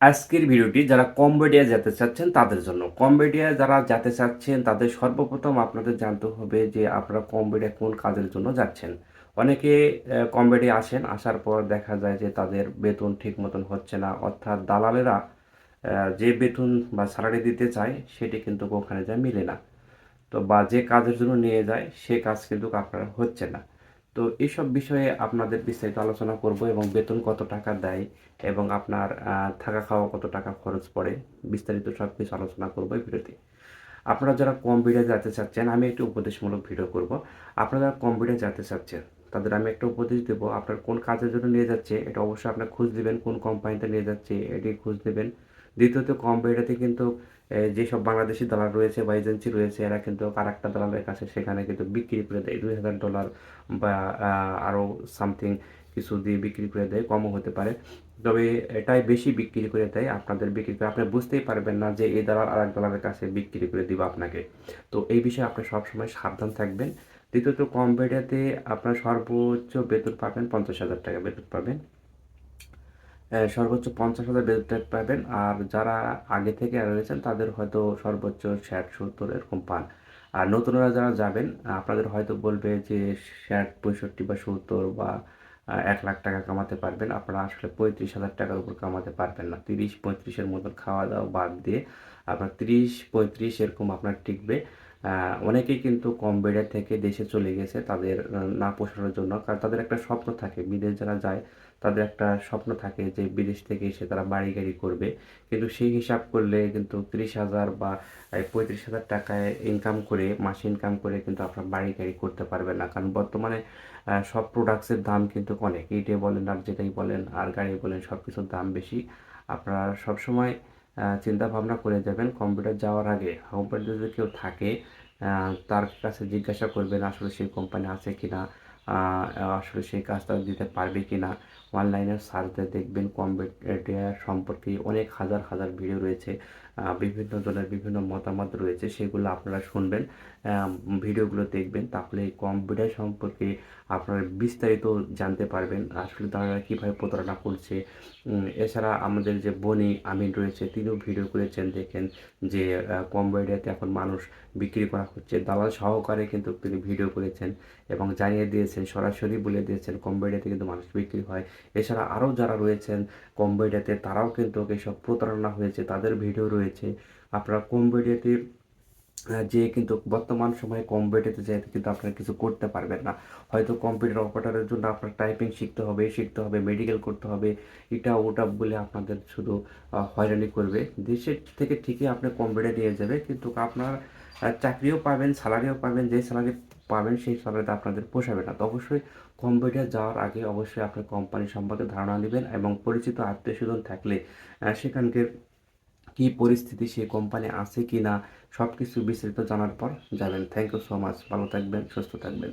আজকের ভিডিওটি যারা কম্বোডিয়া যেতে চাচ্ছেন তাদের জন্য। কম্বোডিয়া যারা যেতে চাচ্ছেন, তাদের সর্বপ্রথম আপনাদের জানতে হবে যে আপনারা কম্বোডিয়া কোন কাজের জন্য যাচ্ছেন। অনেকে কম্বোডিয়া আসেন, আসার পর দেখা যায় যে তাদের বেতন ঠিক মতন হচ্ছে না। অর্থাৎ দালালেরা যে বেতন বা স্যালারি দিতে চায়, সেটি কিন্তু ওখানে যায় মিলে না। তো বা যে কাজের জন্য নিয়ে যায়, সে কাজ কিন্তু আপনার হচ্ছে না। তো এইসব বিষয়ে আপনাদের বিস্তারিত আলোচনা করব এবং বেতন কত টাকা দেয় এবং আপনার থাকা খাওয়া কত টাকা খরচ পড়ে, বিস্তারিত সব কিছু আলোচনা করব এই ভিডিওতে। আপনারা যারা কম ভিডিও যেতে চাচ্ছেন, আমি একটু উপদেশমূলক ভিডিও করব। আপনারা যারা কম ভিডিও যেতে চাচ্ছেন, তাদের আমি একটা উপদেশ দেবো, আপনার কোন কাজের জন্য নিয়ে যাচ্ছে, এটা অবশ্যই আপনার খোঁজ দেবেন কোন কোম্পানিতে নিয়ে যাচ্ছে, এটি খোঁজ দেবেন দ্বিতীয়ত, কম কিন্তু যেসব বাংলাদেশি দালাল রয়েছে বা এজেন্সি রয়েছে, এরা কিন্তু আর একটা দালালের কাছে সেখানে কিন্তু বিক্রি করে দেয়। দুই হাজার ডলার বা আরও সামথিং কিছু দিয়ে বিক্রি করে দেয়, কমও হতে পারে। তবে এটাই বেশি বিক্রি করে দেয় আপনাদের বিক্রি করে। আপনি বুঝতেই পারবেন না যে এই দালাল আর এক দালালের কাছে বিক্রি করে দিব আপনাকে। তো এই বিষয়ে আপনি সবসময় সাবধান থাকবেন। দ্বিতীয়ত, কম বেড়াতে আপনার সর্বোচ্চ বেতন পাবেন পঞ্চাশ হাজার টাকা বেতন পাবেন। সর্বোচ্চ পঞ্চাশ হাজার বেতন পাবেন। আর যারা আগে থেকে রয়েছেন তাদের হয়তো সর্বোচ্চ ষাট, সত্তর এরকম পান। আর নতুনরা যারা যাবেন, আপনাদের হয়তো বলবে যে ষাট, পঁয়ষট্টি বা সত্তর বা এক লাখ টাকা কামাতে পারবেন। আপনারা আসলে পঁয়ত্রিশ হাজার টাকার উপর কামাতে পারবেন না। তিরিশ, পঁয়ত্রিশের মতন খাওয়া দাওয়া বাদ দিয়ে আপনার তিরিশ, পঁয়ত্রিশ এরকম আপনার টিকবে। অনেকেই কিন্তু কম বেড়ে থেকে দেশে চলে গেছে তাদের না পোষানোর জন্য। কারণ তাদের একটা স্বপ্ন থাকে, বিদেশ যারা যায় তাদের একটা স্বপ্ন থাকে যে বিদেশ থেকে এসে তারা বাড়ি গাড়ি করবে। কিন্তু সেই হিসাব করলে কিন্তু তিরিশ হাজার বা পঁয়ত্রিশ হাজার টাকায় ইনকাম করে, মাসে ইনকাম করে কিন্তু আপনার বাড়ি গাড়ি করতে পারবেন না। কারণ বর্তমানে সব প্রোডাক্টসের দাম কিন্তু অনেক। ইটে বলেন, আর যেটাই বলেন, আর গাড়ি বলেন সব কিছুর দাম বেশি। আপনারা সবসময় চিন্তা ভাবনা করে যাবেন কম্পিউটার যাওয়ার আগে। কম্পিউটার যদি কেউ থাকে তার কাছে জিজ্ঞাসা করবেন আসলে সেই কোম্পানি আছে কিনা। আহ, আসলে সেই কাজটা দিতে পারবে কিনা? অনলাইনে সার্চ দেখবেন কম্পিউটার সম্পর্কে অনেক হাজার হাজার ভিডিও রয়েছে। বিভিন্ন জনের বিভিন্ন মতামত রয়েছে, সেগুলো আপনারা শুনবেন ভিডিওগুলো দেখবেন, তাহলে কম্পিউটার সম্পর্কে আপনারা বিস্তারিত জানতে পারবেন। আসলে তারা কীভাবে প্রতারণা করছে। এছাড়া আমাদের যে বনি আমিন রয়েছে, তিনিও ভিডিও করেছেন, দেখেন যে কম্পিউটারতে এখন মানুষ বিক্রি করা হচ্ছে। দালাল সহকারে কিন্তু তিনি ভিডিও করেছেন এবং জানিয়ে দিয়েছেন সরাসরি বলে দিয়েছেন কম্পিউটারতে কিন্তু মানুষ বিক্রি হয়। এছাড়া আরও যারা রয়েছেন কম্বোডিয়াতে তারাও কিন্তু এসব প্রতারণা হয়েছে তাদের ভিডিও রয়েছে। আপনারা আহ, যে কিন্তু বর্তমান সময়ে কম্পিউটারে যেতে কিন্তু আপনারা কিছু করতে পারবেন না। হয়তো কম্পিউটার অপারেটরের জন্য আপনার টাইপিং শিখতে হবে শিখতে হবে মেডিকেল করতে হবে এটা ওটা বলে আপনাদের শুধু হয়রানি করবে। দেশের থেকে ঠিকই আপনি কম্পিউটার নিয়ে যাবে কিন্তু আপনার চাকরিও পাবেন স্যালারিও পাবেন যে স্যালারি পাবেন, সেই স্যালারিতে আপনাদের পোষাবে না। তো অবশ্যই কম্পিউটার যাওয়ার আগে অবশ্যই আপনি কোম্পানি সম্পর্কে ধারণা নেবেন এবং পরিচিত আত্মীয় স্বজন থাকলে সেখানকার কি পরিস্থিতি সেই কোম্পানি আছে কি না সব কিছু বিস্তারিত জানার পর যাবেন। থ্যাংক ইউ সো মাচ ভালো থাকবেন, সুস্থ থাকবেন।